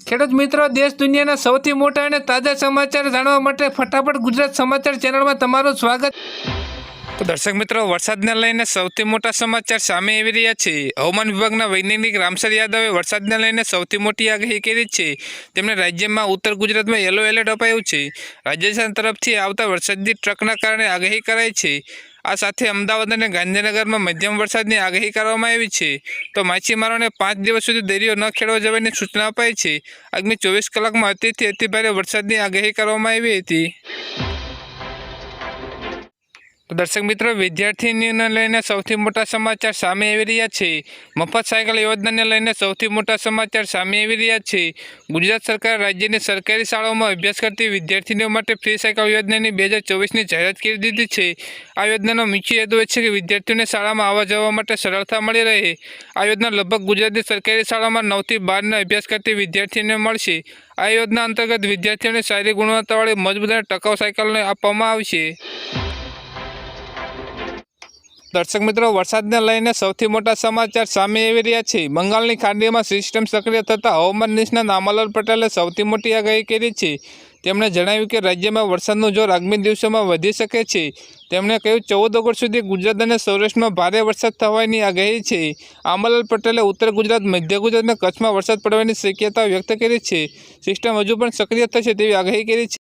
ખેડૂત મિત્રો, દેશ દુનિયાના સૌથી મોટા અને તાજા સમાચાર જાણવા માટે ફટાફટ ગુજરાત સમાચાર ચેનલમાં તમારું સ્વાગત. તો દર્શક મિત્રો, વરસાદને લઈને સૌથી મોટા સમાચાર સામે આવી રહ્યા છે. હવામાન વિભાગના વૈજ્ઞાનિક રામસર યાદવે વરસાદને લઈને સૌથી મોટી આગાહી કરી છે. તેમણે રાજ્યમાં ઉત્તર ગુજરાતમાં યલો એલર્ટ અપાયું છે. રાજસ્થાન તરફથી આવતા વરસાદી ટ્રકના કારણે આગાહી કરાઈ છે. આ સાથે અમદાવાદ અને ગાંધીનગરમાં મધ્યમ વરસાદની આગાહી કરવામાં આવી છે. તો માછીમારોને પાંચ દિવસ સુધી દરિયો ન ખેડવા જવાની સૂચના અપાઈ છે. આગામી ચોવીસ કલાકમાં અતિથી અતિભારે વરસાદની આગાહી કરવામાં આવી હતી. દર્શક મિત્રો, વિદ્યાર્થીનીઓને લઈને સૌથી મોટા સમાચાર સામે આવી રહ્યા છે. મફત સાયકલ યોજનાને લઈને સૌથી મોટા સમાચાર સામે આવી રહ્યા છે. ગુજરાત સરકાર રાજ્યની સરકારી શાળાઓમાં અભ્યાસ કરતી વિદ્યાર્થીનીઓ માટે ફ્રી સાયકલ યોજનાની બે હજાર ચોવીસની જાહેરાત કરી દીધી છે. આ યોજનાનો મુખ્ય હેતુ એ છે કે વિદ્યાર્થીઓને શાળામાં આવવા જવા માટે સરળતા મળી રહે. આ યોજના લગભગ ગુજરાતની સરકારી શાળામાં નવથી બારના અભ્યાસ કરતી વિદ્યાર્થીઓને મળશે. આ યોજના અંતર્ગત વિદ્યાર્થીઓને સારી ગુણવત્તાવાળી મજબૂત અને ટકાઉ સાયકલને આપવામાં આવશે. દર્શક મિત્રો, વરસાદને લઈને સૌથી મોટા સમાચાર સામે આવી રહ્યા છે. બંગાળની ખાડીમાં સિસ્ટમ સક્રિય થતાં હવામાન નિષ્ણાત આમાલાલ પટેલે સૌથી મોટી આગાહી કરી છે. તેમણે જણાવ્યું કે રાજ્યમાં વરસાદનું જોર આગામી દિવસોમાં વધી શકે છે. તેમણે કહ્યું, ચૌદ ઓગસ્ટ સુધી ગુજરાત અને સૌરાષ્ટ્રમાં ભારે વરસાદ થવાની આગાહી છે. આંબાલાલ પટેલે ઉત્તર ગુજરાત, મધ્ય ગુજરાત અને કચ્છમાં વરસાદ પડવાની શક્યતા વ્યક્ત કરી છે. સિસ્ટમ હજુ પણ સક્રિય થશે તેવી આગાહી કરી છે.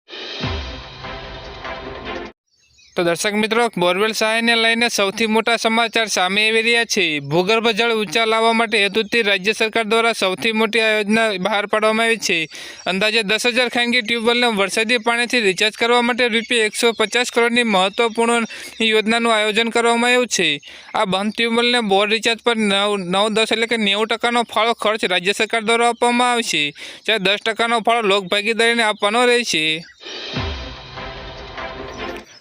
તો દર્શક મિત્રો, બોરવેલ સહાયને લઈને સૌથી મોટા સમાચાર સામે આવી રહ્યા છે. ભૂગર્ભ જળ ઊંચા લાવવા માટે હેતુથી રાજ્ય સરકાર દ્વારા સૌથી મોટી આ યોજના બહાર પાડવામાં આવી છે. અંદાજે દસ હજાર ખાનગી ટ્યુબવેલને વરસાદી પાણીથી રિચાર્જ કરવા માટે રૂપિયા એકસો પચાસ કરોડની મહત્વપૂર્ણ યોજનાનું આયોજન કરવામાં આવ્યું છે. આ બંધ ટ્યુબવેલને બોર રિચાર્જ પર નવ નવ, દસ એટલે કે નેવું ટકાનો ફાળો ખર્ચ રાજ્ય સરકાર દ્વારા આપવામાં આવશે. જ્યારે દસ ટકાનો ફાળો લોકભાગીદારીને આપવાનો રહેશે.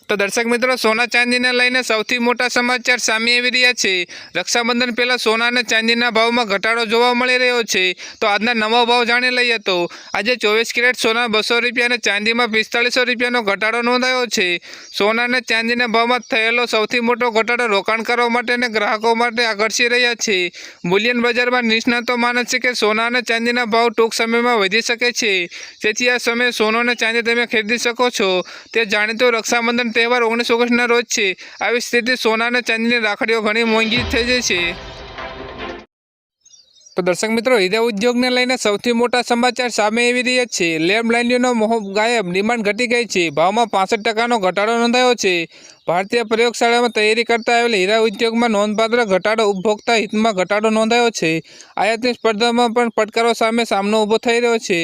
તો દર્શક મિત્રો, સોના ચાંદીને લઈને સૌથી મોટા સમાચાર સામે આવી રહ્યા છે. રક્ષાબંધન પહેલાં સોના અને ચાંદીના ભાવમાં ઘટાડો જોવા મળી રહ્યો છે. તો આજના નવો ભાવ જાણી લઈએ તો, આજે ચોવીસ કેરેટ સોના બસો રૂપિયા અને ચાંદીમાં પિસ્તાળીસો રૂપિયાનો ઘટાડો નોંધાયો છે. સોના અને ચાંદીના ભાવમાં થયેલો સૌથી મોટો ઘટાડો રોકાણ કરવા માટે અને ગ્રાહકો માટે આકર્ષી રહ્યા છે. બુલિયન બજારમાં નિષ્ણાતો માને છે કે સોના અને ચાંદીના ભાવ ટૂંક સમયમાં વધી શકે છે. તેથી આ સમયે સોનો અને ચાંદી તમે ખરીદી શકો છો. તે જાણીતું રક્ષાબંધન તહેવાર ઓગણીસ ઓગસ્ટના રોજ છે. આવી સ્થિતિ સોના અને ચાંદીની રાખડીઓ ઘણી મોંઘી થઈ જાય છે. તો દર્શક મિત્રો હીરા ઉદ્યોગને લઈને સૌથી મોટા સમાચાર સામે આવી રહ્યા છે. લેમ્પ લાઇનનો મોહ ગાયબ, ડિમાન્ડ ઘટી ગઈ છે. ભાવમાં પાસઠ ટકાનો ઘટાડો નોંધાયો છે. ભારતીય પ્રયોગશાળામાં તૈયારી કરતા આવેલ હીરા ઉદ્યોગમાં નોંધપાત્ર ઘટાડો ઉપભોક્તા હિતમાં ઘટાડો નોંધાયો છે. આયાતની સ્પર્ધામાં પણ પડકારો સામે સામનો ઊભો થઈ રહ્યો છે.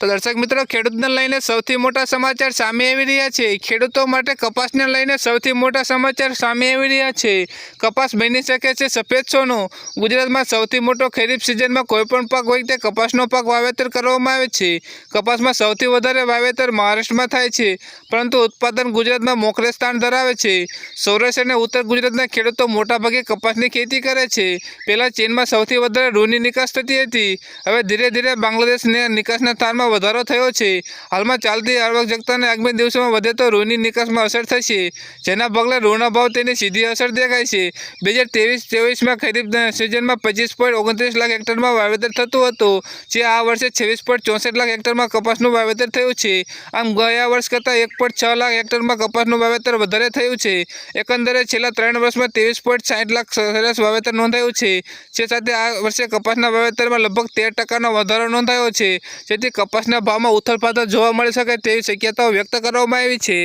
તો દર્શક મિત્રો, ખેડૂતને લઈને સૌથી મોટા સમાચાર સામે આવી રહ્યા છે. ખેડૂતો માટે કપાસને લઈને સૌથી મોટા સમાચાર સામે આવી રહ્યા છે. કપાસ બની શકે છે સફેદ સોનું. ગુજરાતમાં સૌથી મોટો ખરીફ સિઝનમાં કોઈપણ પાક હોય તે કપાસનો પાક વાવેતર કરવામાં આવે છે. કપાસમાં સૌથી વધારે વાવેતર મહારાષ્ટ્રમાં થાય છે, પરંતુ ઉત્પાદન ગુજરાતમાં મોખરે સ્થાન ધરાવે છે. સૌરાષ્ટ્ર અને ઉત્તર ગુજરાતના ખેડૂતો મોટાભાગે કપાસની ખેતી કરે છે. પહેલાં ચીનમાં સૌથી વધારે રૂની નિકાસ થતી હતી. હવે ધીરે ધીરે બાંગ્લાદેશને નિકાસના સ્થાનમાં વધારો થયો છે. હાલમાં ચાલતી આવકજકતાને આગામી દિવસોમાં વધે તો ઋણની નિકાસમાં અસર થશે. જેના પગલે રૂના ભાવ તેની સીધી અસર દેખાય છે. બે હજાર ત્રેવીસ ચોવીસમાં ખરીફ સિઝનમાં પચીસ પોઈન્ટ ઓગણત્રીસ લાખ હેક્ટરમાં વાવેતર થતું હતું, જે આ વર્ષે છવ્વીસ પોઈન્ટ ચોસઠ લાખ હેક્ટરમાં કપાસનું વાવેતર થયું છે. આમ ગયા વર્ષ કરતાં એક પોઈન્ટ છ લાખ હેક્ટરમાં કપાસનું વાવેતર વધારે થયું છે. એકંદરે છેલ્લા ત્રણ વર્ષમાં ત્રેવીસ પોઈન્ટ સાઠ લાખ સરસ વાવેતર નોંધાયું છે. જે સાથે આ વર્ષે કપાસના વાવેતરમાં લગભગ તેર ટકાનો વધારો નોંધાયો છે. જેથી કપાસના ભાવમાં ઉથલપાથલ જોવા મળી શકે તેવી શક્યતાઓ વ્યક્ત કરવામાં આવી છે.